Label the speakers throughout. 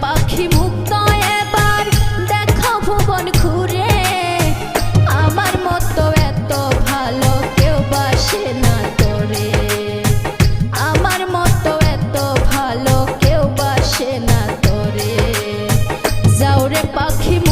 Speaker 1: পাখি এবার। দেখা ঘুরে, আমার মতো এত ভালো কেউ বাসে না আমার মতো এত ভালো কেউ বাসে না পাখি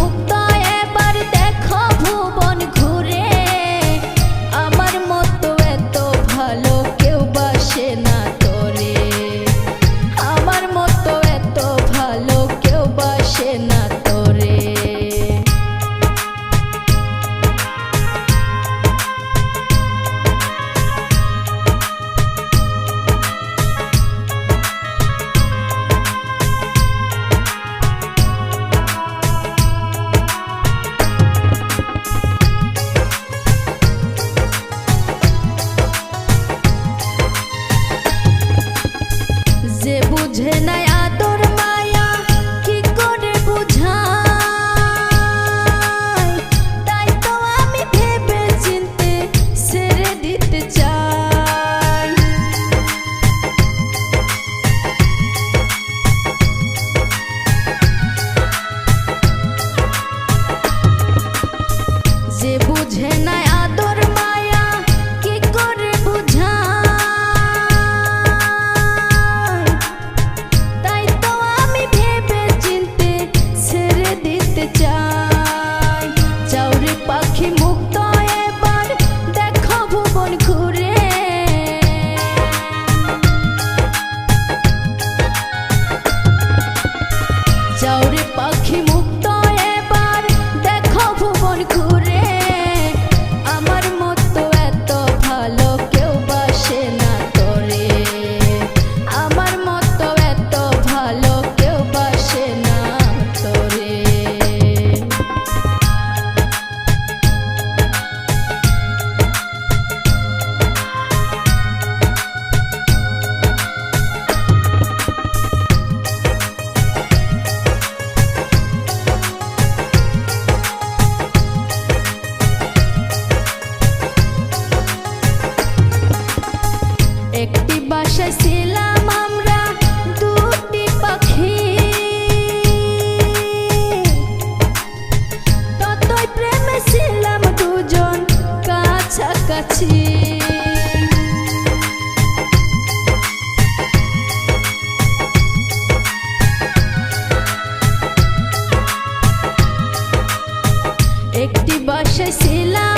Speaker 1: shah